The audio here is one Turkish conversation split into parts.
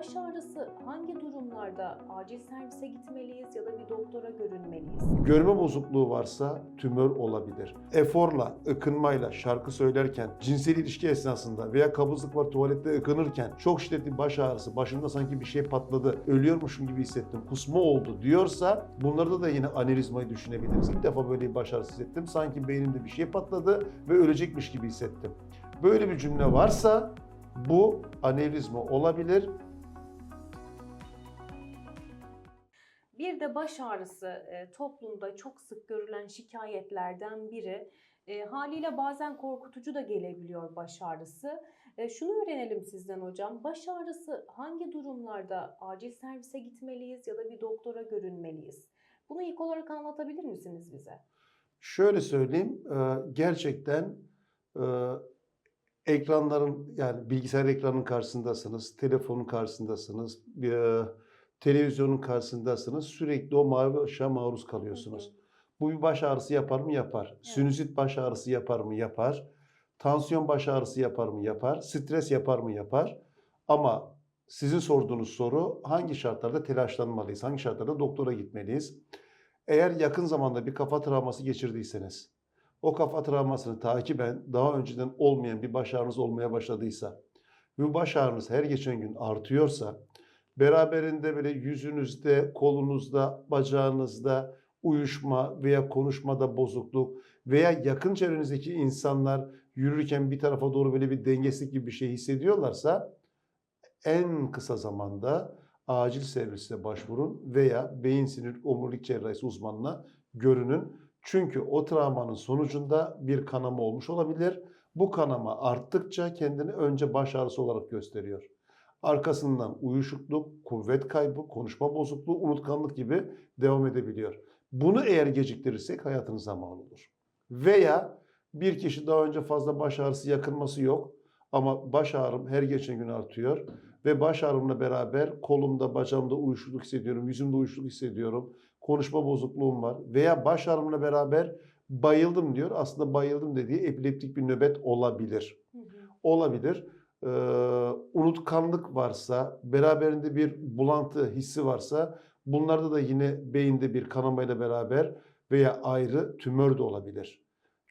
baş ağrısı hangi durumlarda acil servise gitmeliyiz ya da bir doktora görünmeliyiz? Görme bozukluğu varsa tümör olabilir. Eforla, ıkınmayla şarkı söylerken, cinsel ilişki esnasında veya kabızlık var tuvalette ıkınırken çok şiddetli baş ağrısı, başımda sanki bir şey patladı, ölüyormuşum gibi hissettim, kusma oldu diyorsa bunlarda da yine anevrizmayı düşünebiliriz. İlk defa böyle bir baş ağrısı hissettim, sanki beynimde bir şey patladı ve ölecekmiş gibi hissettim. Böyle bir cümle varsa bu anevrizma olabilir. Bir de baş ağrısı e, toplumda çok sık görülen şikayetlerden biri. E, haliyle bazen korkutucu da gelebiliyor baş ağrısı. E, şunu öğrenelim sizden hocam. Baş ağrısı hangi durumlarda acil servise gitmeliyiz ya da bir doktora görünmeliyiz? Bunu ilk olarak anlatabilir misiniz bize? Şöyle söyleyeyim, gerçekten ekranların yani bilgisayar ekranının karşısındasınız, telefonun karşısındasınız, televizyonun karşısındasınız. Sürekli o mavi ışığa maruz kalıyorsunuz. Bu bir baş ağrısı yapar mı? Yapar. Sinüzit baş ağrısı yapar mı? Yapar. Tansiyon baş ağrısı yapar mı? Yapar. Stres yapar mı? Yapar. Ama sizin sorduğunuz soru hangi şartlarda telaşlanmalıyız? Hangi şartlarda doktora gitmeliyiz? Eğer yakın zamanda bir kafa travması geçirdiyseniz, o kafa travmasını takiben daha önceden olmayan bir baş ağrınız olmaya başladıysa ve bu baş ağrınız her geçen gün artıyorsa, beraberinde böyle yüzünüzde, kolunuzda, bacağınızda uyuşma veya konuşmada bozukluk veya yakın çevrenizdeki insanlar yürürken bir tarafa doğru böyle bir dengesizlik gibi bir şey hissediyorlarsa en kısa zamanda acil servise başvurun veya beyin sinir omurilik cerrahisi uzmanına görünün. Çünkü o travmanın sonucunda bir kanama olmuş olabilir. Bu kanama arttıkça kendini önce baş ağrısı olarak gösteriyor. Arkasından uyuşukluk, kuvvet kaybı, konuşma bozukluğu, unutkanlık gibi devam edebiliyor. Bunu eğer geciktirirsek hayatınıza mal olur. Veya bir kişi daha önce fazla baş ağrısı yakınması yok ama baş ağrım her geçen gün artıyor ve baş ağrımla beraber kolumda, bacağımda uyuşukluk hissediyorum, yüzümde uyuşukluk hissediyorum, konuşma bozukluğum var veya baş ağrımla beraber bayıldım diyor. Aslında bayıldım dediği epileptik bir nöbet olabilir. Hı hı. Olabilir. Ee, unutkanlık varsa, beraberinde bir bulantı hissi varsa bunlarda da yine beyinde bir kanamayla beraber veya ayrı tümör de olabilir.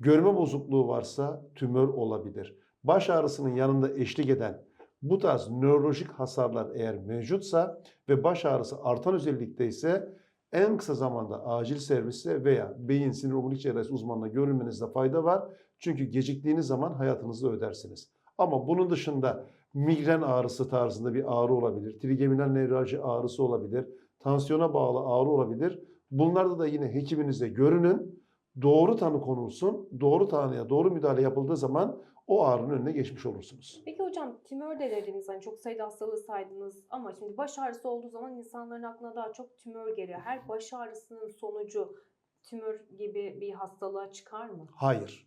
Görme bozukluğu varsa tümör olabilir. Baş ağrısının yanında eşlik eden bu tarz nörolojik hasarlar eğer mevcutsa ve baş ağrısı artan özellikte ise en kısa zamanda acil servise veya beyin sinir omurilik cerrahisi uzmanına görünmenizde fayda var. Çünkü geciktiğiniz zaman hayatınızı ödersiniz. Ama bunun dışında migren ağrısı tarzında bir ağrı olabilir. Trigeminal nevralji ağrısı olabilir. Tansiyona bağlı ağrı olabilir. Bunlarda da yine hekiminize görünün. Doğru tanı konulsun. Doğru tanıya doğru müdahale yapıldığı zaman o ağrının önüne geçmiş olursunuz. Peki hocam tümör de dediniz hani çok sayıda hastalığı saydınız ama şimdi baş ağrısı olduğu zaman insanların aklına daha çok tümör geliyor. Her baş ağrısının sonucu tümör gibi bir hastalığa çıkar mı? Hayır.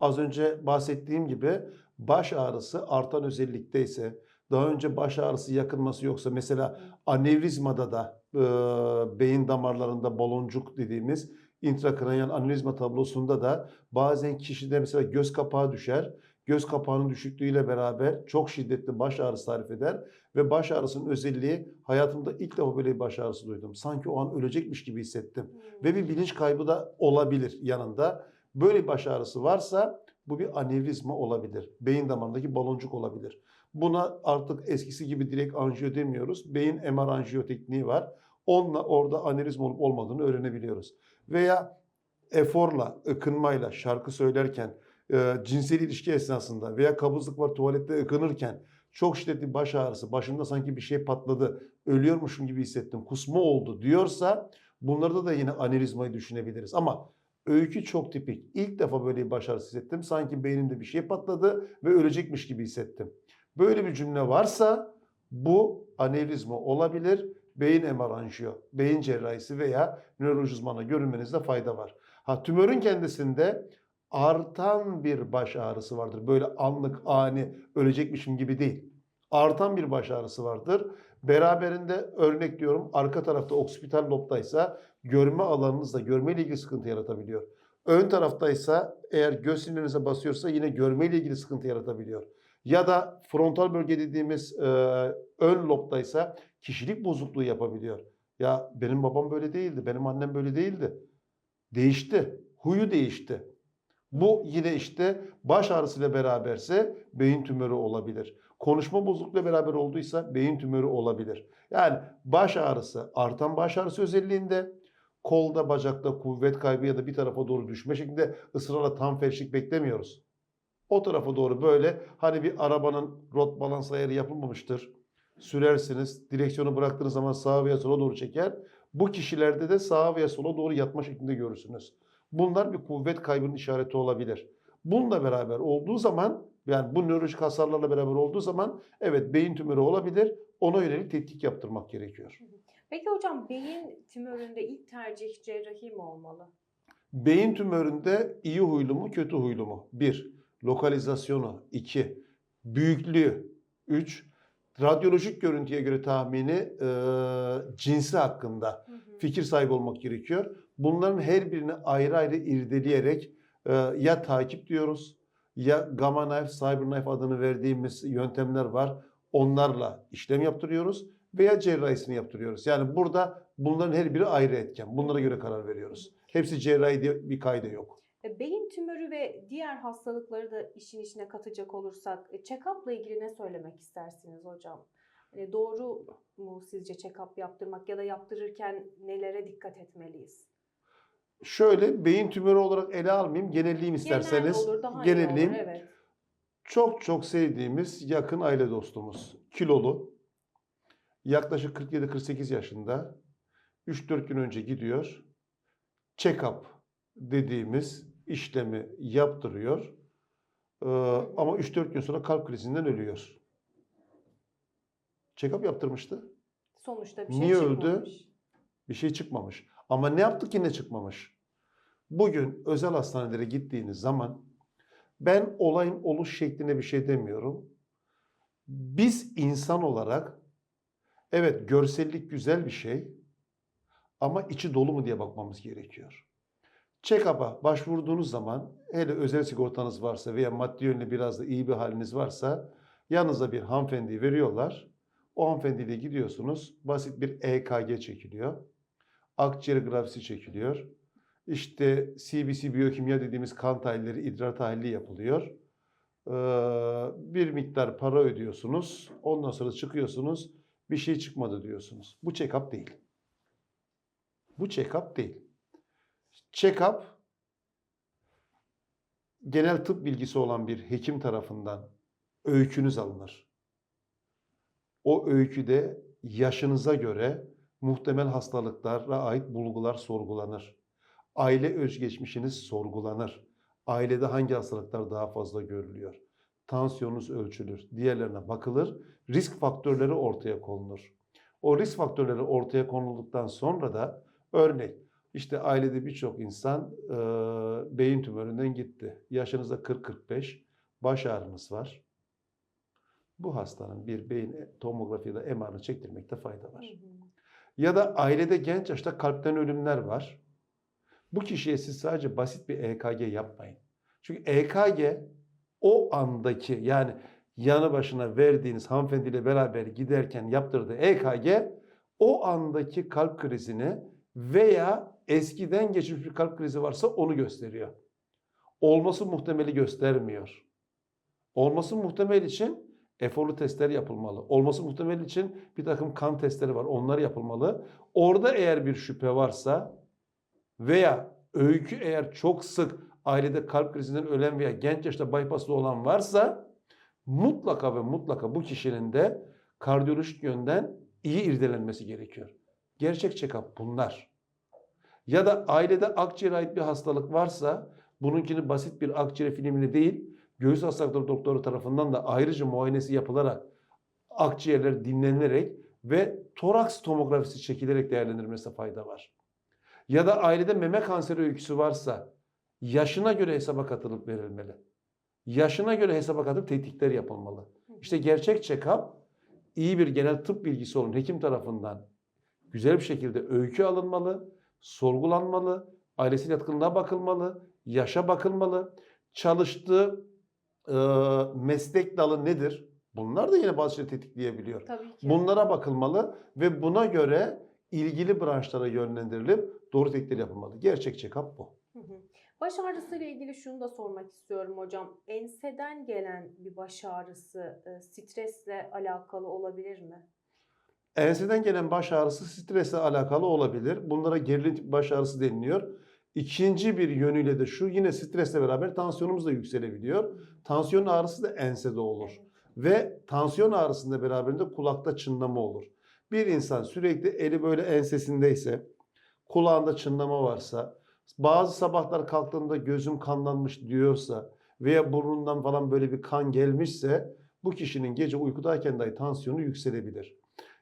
Az önce bahsettiğim gibi baş ağrısı artan özellikte ise daha önce baş ağrısı yakınması yoksa mesela anevrizmada da e, beyin damarlarında baloncuk dediğimiz intrakraniyal anevrizma tablosunda da bazen kişide mesela göz kapağı düşer. Göz kapağının düşüklüğüyle beraber çok şiddetli baş ağrısı tarif eder ve baş ağrısının özelliği hayatımda ilk defa böyle bir baş ağrısı duydum. Sanki o an ölecekmiş gibi hissettim Hmm. ve bir bilinç kaybı da olabilir yanında. Böyle baş ağrısı varsa bu bir anevrizma olabilir. Beyin damarındaki baloncuk olabilir. Buna artık eskisi gibi direkt anjiyo demiyoruz. Beyin MR anjiyo tekniği var. Onunla orada anevrizma olup olmadığını öğrenebiliyoruz. Veya eforla, ıkınmayla şarkı söylerken, e, cinsel ilişki esnasında veya kabızlık var tuvalette ıkınırken çok şiddetli baş ağrısı, başımda sanki bir şey patladı, ölüyormuşum gibi hissettim, kusma oldu diyorsa bunlarda da yine anevrizmayı düşünebiliriz. Ama öykü çok tipik. İlk defa böyle bir baş ağrısı hissettim. Sanki beynimde bir şey patladı ve ölecekmiş gibi hissettim. Böyle bir cümle varsa bu anevrizma olabilir. Beyin MR anjiyo, beyin cerrahisi veya nöroloji uzmanına görünmenizde fayda var. Ha tümörün kendisinde artan bir baş ağrısı vardır. Böyle anlık, ani, ölecekmişim gibi değil. Artan bir baş ağrısı vardır. Beraberinde örnek diyorum arka tarafta oksipital lobdaysa görme alanınızda görmeyle ilgili sıkıntı yaratabiliyor. Ön taraftaysa eğer göz sinirinize basıyorsa yine görmeyle ilgili sıkıntı yaratabiliyor. Ya da frontal bölge dediğimiz e, ön lobdaysa kişilik bozukluğu yapabiliyor. Ya benim babam böyle değildi, benim annem böyle değildi. Değişti, huyu değişti. Bu yine işte baş ağrısıyla beraberse beyin tümörü olabilir. Konuşma bozukluğuyla beraber olduysa beyin tümörü olabilir. Yani baş ağrısı, artan baş ağrısı özelliğinde kolda, bacakta kuvvet kaybı ya da bir tarafa doğru düşme şeklinde ısrarla tam felçlik beklemiyoruz. O tarafa doğru böyle hani bir arabanın rot balans ayarı yapılmamıştır. Sürersiniz, direksiyonu bıraktığınız zaman sağa veya sola doğru çeker. Bu kişilerde de sağa veya sola doğru yatma şeklinde görürsünüz. Bunlar bir kuvvet kaybının işareti olabilir. Bununla beraber olduğu zaman yani bu nörolojik hasarlarla beraber olduğu zaman evet beyin tümörü olabilir. Ona yönelik tetkik yaptırmak gerekiyor. Peki hocam beyin tümöründe ilk tercih cerrahi mi olmalı? Beyin tümöründe iyi huylu mu kötü huylu mu? 1. Lokalizasyonu 2. Büyüklüğü 3. Radyolojik görüntüye göre tahmini e, cinsi hakkında Hı hı. fikir sahibi olmak gerekiyor. Bunların her birini ayrı ayrı irdeleyerek e, ya takip diyoruz ya Gamma Knife, Cyber Knife adını verdiğimiz yöntemler var. Onlarla işlem yaptırıyoruz veya cerrahisini yaptırıyoruz. Yani burada bunların her biri ayrı etken. Bunlara göre karar veriyoruz. Hepsi cerrahi diye bir kayda yok. E, Beyin tümörü ve diğer hastalıkları da işin içine katacak olursak e, check-up'la ilgili ne söylemek istersiniz hocam? Hani doğru mu sizce check-up yaptırmak ya da yaptırırken nelere dikkat etmeliyiz? Şöyle beyin tümörü olarak ele almayayım, genelleyeyim isterseniz. Genel olur daha iyi genelleyeyim. olur, evet. Çok çok sevdiğimiz yakın aile dostumuz. Kilolu. Yaklaşık 47-48 yaşında. 3-4 gün önce gidiyor. Check-up dediğimiz işlemi yaptırıyor. Ee, ama 3-4 gün sonra kalp krizinden ölüyor. Check-up yaptırmıştı. Sonuçta bir şey Niye öldü? çıkmamış. Bir şey çıkmamış. Ama ne yaptık yine çıkmamış. Bugün özel hastanelere gittiğiniz zaman ben olayın oluş şekline bir şey demiyorum. Biz insan olarak evet görsellik güzel bir şey ama içi dolu mu diye bakmamız gerekiyor. Check-up'a başvurduğunuz zaman hele özel sigortanız varsa veya maddi yönlü biraz da iyi bir haliniz varsa yanınıza bir hanımefendi veriyorlar. O hanımefendiyle gidiyorsunuz. Basit bir EKG çekiliyor. Akciğer grafisi çekiliyor. İşte CBC biyokimya dediğimiz kan tahlilleri, idrar tahlili yapılıyor. Ee, bir miktar para ödüyorsunuz. Ondan sonra çıkıyorsunuz. Bir şey çıkmadı diyorsunuz. Bu check-up değil. Bu check-up değil. Check-up genel tıp bilgisi olan bir hekim tarafından öykünüz alınır. O öyküde yaşınıza göre muhtemel hastalıklara ait bulgular sorgulanır. Aile özgeçmişiniz sorgulanır. Ailede hangi hastalıklar daha fazla görülüyor? Tansiyonunuz ölçülür. Diğerlerine bakılır. Risk faktörleri ortaya konulur. O risk faktörleri ortaya konulduktan sonra da örnek işte ailede birçok insan e, beyin tümöründen gitti. Yaşınızda 40-45, baş ağrınız var. Bu hastanın bir beyin tomografi ya da MR'ını çektirmekte fayda Hı var. hı. Ya da ailede genç yaşta kalpten ölümler var. Bu kişiye siz sadece basit bir EKG yapmayın. Çünkü EKG o andaki yani yanı başına verdiğiniz hanımefendiyle beraber giderken yaptırdığı EKG o andaki kalp krizini veya eskiden geçmiş bir kalp krizi varsa onu gösteriyor. Olması muhtemeli göstermiyor. Olması muhtemel için eforlu testler yapılmalı. Olması muhtemel için bir takım kan testleri var. Onlar yapılmalı. Orada eğer bir şüphe varsa veya öykü eğer çok sık ailede kalp krizinden ölen veya genç yaşta bypasslı olan varsa mutlaka ve mutlaka bu kişinin de kardiyolojik yönden iyi irdelenmesi gerekiyor. Gerçek check-up bunlar. Ya da ailede akciğere ait bir hastalık varsa bununkini basit bir akciğer filmini değil, göğüs hastalıkları doktoru tarafından da ayrıca muayenesi yapılarak akciğerler dinlenilerek ve toraks tomografisi çekilerek değerlendirilmesine fayda var. Ya da ailede meme kanseri öyküsü varsa yaşına göre hesaba katılıp verilmeli. Yaşına göre hesaba katılıp tetkikler yapılmalı. İşte gerçek check-up iyi bir genel tıp bilgisi olan hekim tarafından güzel bir şekilde öykü alınmalı, sorgulanmalı, ailesi yatkınlığa bakılmalı, yaşa bakılmalı, çalıştığı e, meslek dalı nedir? Bunlar da yine bazı şeyleri tetikleyebiliyor. Tabii ki. Bunlara bakılmalı ve buna göre ilgili branşlara yönlendirilip doğru tetkikler yapılmalı. Gerçek check-up bu. Hı hı. Baş ağrısı ile ilgili şunu da sormak istiyorum hocam. Enseden gelen bir baş ağrısı e, stresle alakalı olabilir mi? Enseden gelen baş ağrısı stresle alakalı olabilir. Bunlara gerilim baş ağrısı deniliyor. İkinci bir yönüyle de şu yine stresle beraber tansiyonumuz da yükselebiliyor. Tansiyon ağrısı da ensede olur. Ve tansiyon ağrısında beraberinde kulakta çınlama olur. Bir insan sürekli eli böyle ensesindeyse, kulağında çınlama varsa, bazı sabahlar kalktığında gözüm kanlanmış diyorsa veya burnundan falan böyle bir kan gelmişse bu kişinin gece uykudayken dahi tansiyonu yükselebilir.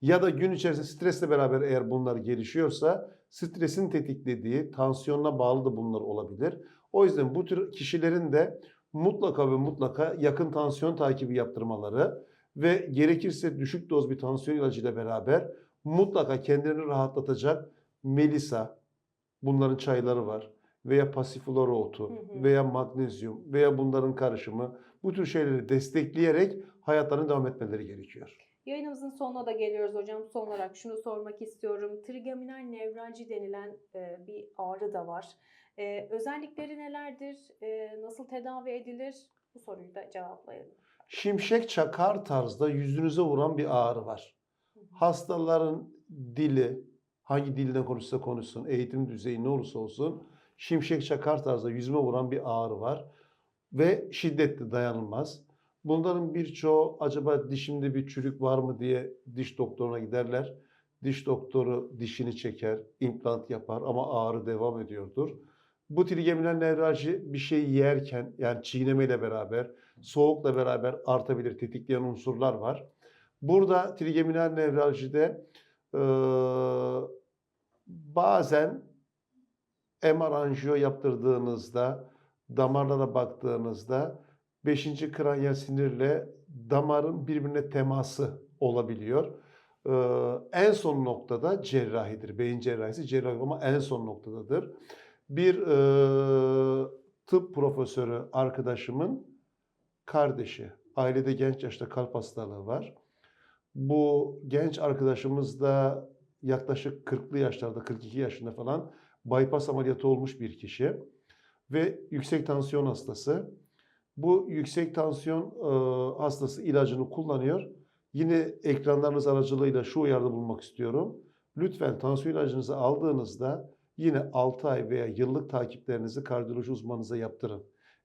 Ya da gün içerisinde stresle beraber eğer bunlar gelişiyorsa stresin tetiklediği tansiyonuna bağlı da bunlar olabilir. O yüzden bu tür kişilerin de mutlaka ve mutlaka yakın tansiyon takibi yaptırmaları ve gerekirse düşük doz bir tansiyon ilacıyla beraber mutlaka kendilerini rahatlatacak melisa, bunların çayları var veya pasiflora otu Hı hı. veya magnezyum veya bunların karışımı bu tür şeyleri destekleyerek hayatlarına devam etmeleri gerekiyor. Yayınımızın sonuna da geliyoruz hocam. Son olarak şunu sormak istiyorum. Trigeminal nevralji denilen e, bir ağrı da var. E, özellikleri nelerdir? E, nasıl tedavi edilir? Bu soruyu da cevaplayalım. Şimşek çakar tarzda yüzünüze vuran bir ağrı var. Hı hı. Hastaların dili, hangi dilden konuşsa konuşsun, eğitim düzeyi ne olursa olsun, şimşek çakar tarzda yüzüme vuran bir ağrı var. Ve şiddetli dayanılmaz. Bunların birçoğu acaba dişimde bir çürük var mı diye diş doktoruna giderler. Diş doktoru dişini çeker, implant yapar ama ağrı devam ediyordur. Bu trigeminal nevralji bir şey yerken yani çiğnemeyle beraber, soğukla beraber artabilir, tetikleyen unsurlar var. Burada trigeminal nevraljide eee, bazen MR anjiyo yaptırdığınızda, damarlara baktığınızda 5. kranyal sinirle damarın birbirine teması olabiliyor. Eee, en son noktada cerrahidir. Beyin cerrahisi cerrahi ama en son noktadadır. Bir eee, tıp profesörü arkadaşımın kardeşi. Ailede genç yaşta kalp hastalığı var. Bu genç arkadaşımız da yaklaşık 40'lı yaşlarda, 42 yaşında falan bypass ameliyatı olmuş bir kişi ve yüksek tansiyon hastası. Bu yüksek tansiyon e, hastası ilacını kullanıyor. Yine ekranlarınız aracılığıyla şu uyarıda bulunmak istiyorum. Lütfen tansiyon ilacınızı aldığınızda yine 6 ay veya yıllık takiplerinizi kardiyoloji uzmanınıza yaptırın.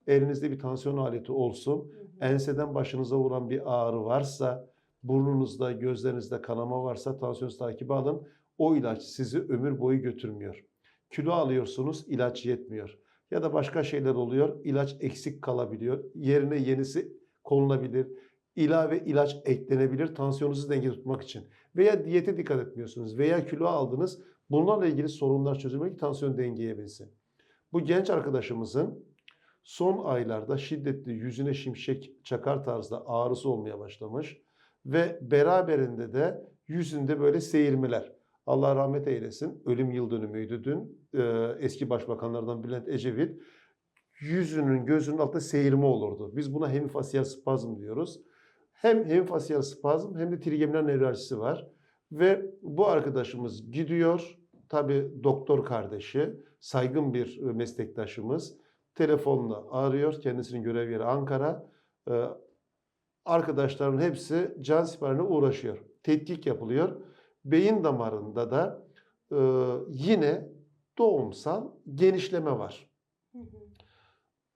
Elinizde bir tansiyon aleti olsun. Hı hı. Enseden başınıza vuran bir ağrı varsa, burnunuzda, gözlerinizde kanama varsa tansiyon takibi alın. O ilaç sizi ömür boyu götürmüyor. Kilo alıyorsunuz, ilaç yetmiyor. Ya da başka şeyler oluyor, ilaç eksik kalabiliyor. Yerine yenisi konulabilir. İlave ilaç eklenebilir tansiyonunuzu denge tutmak için. Veya diyete dikkat etmiyorsunuz veya kilo aldınız. Bunlarla ilgili sorunlar çözülmek tansiyon dengeye binsin. Bu genç arkadaşımızın son aylarda şiddetli yüzüne şimşek çakar tarzda ağrısı olmaya başlamış ve beraberinde de yüzünde böyle seyirmeler. Allah rahmet eylesin. Ölüm yıl dönümüydü dün. Ee, eski başbakanlardan Bülent Ecevit yüzünün gözünün altında seyirme olurdu. Biz buna hemifasiyel spazm diyoruz. Hem hemifasiyel spazm hem de trigeminal nevraljisi var. Ve bu arkadaşımız gidiyor. Tabi doktor kardeşi, saygın bir e, meslektaşımız telefonla arıyor. Kendisinin görev yeri Ankara. Ee, arkadaşların hepsi can siperine uğraşıyor. Tetkik yapılıyor. Beyin damarında da e, yine doğumsal genişleme var. Hı hı.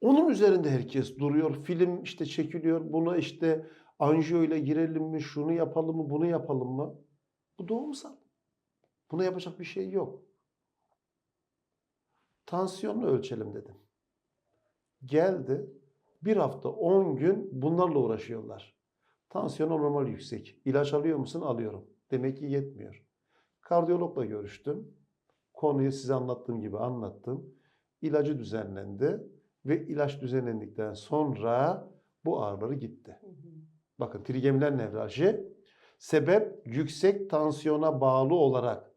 Onun üzerinde herkes duruyor. Film işte çekiliyor. Buna işte anjiyo ile girelim mi, şunu yapalım mı, bunu yapalım mı? Bu doğumsal. Buna yapacak bir şey yok. Tansiyonunu ölçelim dedim. Geldi. Bir hafta 10 gün bunlarla uğraşıyorlar. Tansiyonu normal yüksek. İlaç alıyor musun? Alıyorum. Demek ki yetmiyor. Kardiyologla görüştüm. Konuyu size anlattığım gibi anlattım. İlacı düzenlendi ve ilaç düzenlendikten sonra bu ağrıları gitti. Hı hı. Bakın trigeminal nevralji sebep yüksek tansiyona bağlı olarak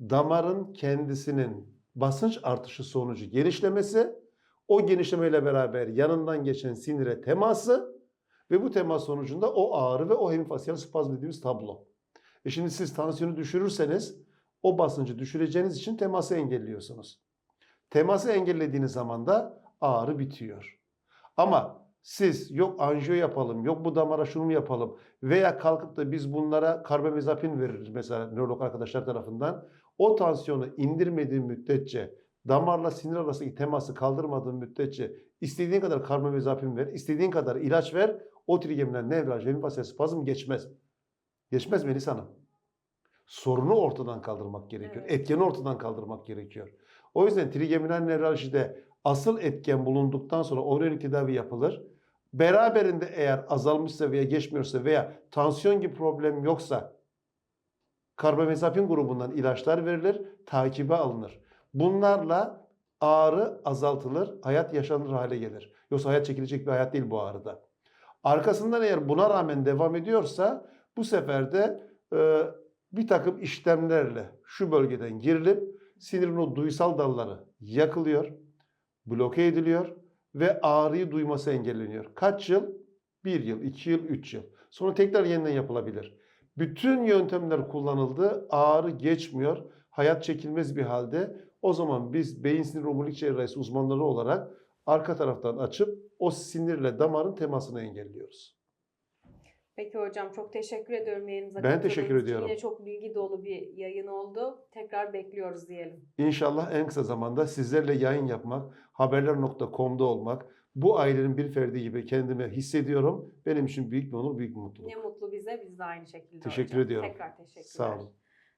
damarın kendisinin basınç artışı sonucu genişlemesi O genişlemeyle beraber yanından geçen sinire teması ve bu temas sonucunda o ağrı ve o hemifasyal spazm dediğimiz tablo. E şimdi siz tansiyonu düşürürseniz o basıncı düşüreceğiniz için teması engelliyorsunuz. Teması engellediğiniz zaman da ağrı bitiyor. Ama siz yok anjiyo yapalım, yok bu damara şunu yapalım veya kalkıp da biz bunlara karbamazepin veririz mesela nörolog arkadaşlar tarafından. O tansiyonu indirmediğin müddetçe, damarla sinir arasındaki teması kaldırmadığın müddetçe istediğin kadar karbamazepin ver, istediğin kadar ilaç ver, o trigeminal nevralji ve hemifasyal spazm geçmez. Geçmez Melis Hanım. Sorunu ortadan kaldırmak gerekiyor. Evet. Etkeni ortadan kaldırmak gerekiyor. O yüzden trigeminal nevraljide asıl etken bulunduktan sonra omurilik tedavi yapılır. Beraberinde eğer azalmışsa veya geçmiyorsa veya tansiyon gibi problem yoksa karbamazepin grubundan ilaçlar verilir, takibe alınır. Bunlarla ağrı azaltılır, hayat yaşanır hale gelir. Yoksa hayat çekilecek bir hayat değil bu ağrıda. Arkasından eğer buna rağmen devam ediyorsa bu sefer de e, bir takım işlemlerle şu bölgeden girilip sinirin o duysal dalları yakılıyor, bloke ediliyor ve ağrıyı duyması engelleniyor. Kaç yıl? Bir yıl, iki yıl, üç yıl. Sonra tekrar yeniden yapılabilir. Bütün yöntemler kullanıldı, ağrı geçmiyor, hayat çekilmez bir halde. O zaman biz beyin sinir omurilik cerrahisi uzmanları olarak arka taraftan açıp o sinirle damarın temasını engelliyoruz. Peki hocam çok teşekkür ediyorum yayınımıza Ben teşekkür için. ediyorum. Yine çok bilgi dolu bir yayın oldu. Tekrar bekliyoruz diyelim. İnşallah en kısa zamanda sizlerle yayın yapmak, haberler.com'da olmak, bu ailenin bir ferdi gibi kendimi hissediyorum. Benim için büyük bir onur, büyük bir mutluluk. Ne mutlu bize, biz de aynı şekilde Teşekkür hocam. ediyorum. Tekrar teşekkürler. Sağ olun.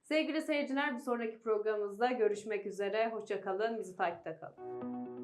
Sevgili seyirciler bir sonraki programımızda görüşmek üzere. Hoşça kalın, bizi takipte kalın.